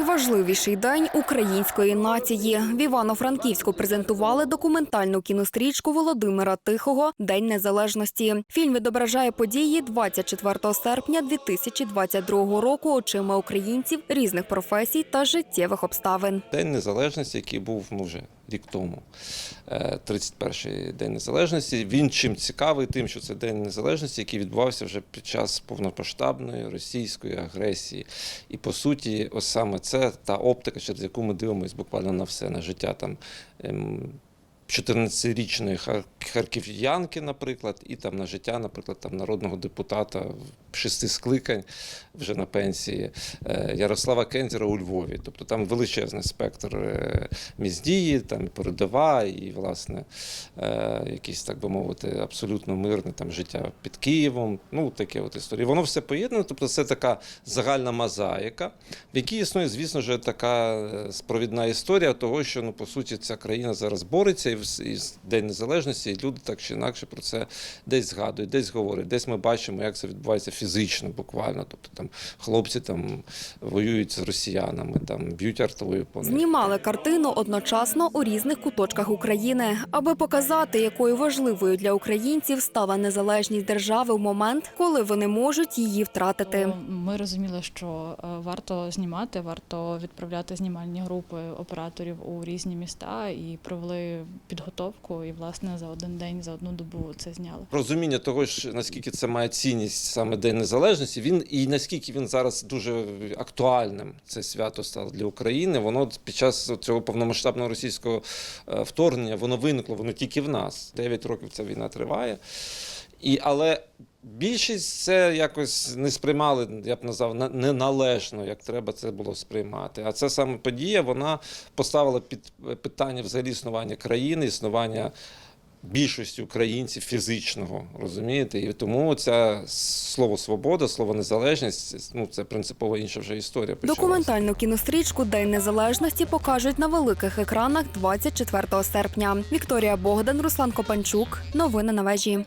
Найважливіший день української нації. В Івано-Франківську презентували документальну кінострічку Володимира Тихого День Незалежності. Фільм відображає події 24 серпня 2022 року очима українців різних професій та життєвих обставин. День Незалежності, який був ну, вже рік тому, е, 31-й День Незалежності. Він чим цікавий, тим, що це День Незалежності, який відбувався вже під час повномасштабної російської агресії. І по суті, ось саме це та оптика, через яку ми дивимося буквально на все, на життя там. ем, 14-річної хар- харків'янки, наприклад, і там на життя, наприклад, там народного депутата шести скликань вже на пенсії е, Ярослава Кензера у Львові. Тобто там величезний спектр е, місць дії, там передова, і власне е, якісь, так би мовити, абсолютно мирне там життя під Києвом. Ну, таке от історія. Воно все поєднано. Тобто, це така загальна мозаїка, в якій існує, звісно ж, така спровідна історія того, що ну по суті ця країна зараз бореться і в День Незалежності, і люди так чи інакше про це десь згадують, десь говорять, десь ми бачимо, як це відбувається фізично, буквально. Тобто там хлопці там воюють з росіянами, там б'ють артилерію по них. Знімали картину одночасно у різних куточках України, аби показати, якою важливою для українців стала незалежність держави в момент, коли вони можуть її втратити. Е, Ми розуміли, що е, варто знімати, варто відправляти знімальні групи операторів у різні міста і провели підготовку. І власне за один день, за одну добу це зняли. розуміння того, ж, наскільки це має цінність саме День Незалежності, він і наскільки він зараз дуже актуальним це свято стало для України. Воно під час цього повномасштабного російського е, вторгнення воно виникло, воно тільки в нас. Дев'ять років ця війна триває. І, але більшість це якось не сприймали, я б назвав, на- неналежно, як треба це було сприймати. А це саме подія, вона поставила під питання взагалі існування країни, існування більшості українців фізичного, розумієте? І тому це слово свобода, слово незалежність, ну це принципово інша вже історія. почалася. Документальну кінострічку День Незалежності покажуть на великих екранах 24 серпня. Вікторія Богдан, Руслан Копанчук. Новини на вежі.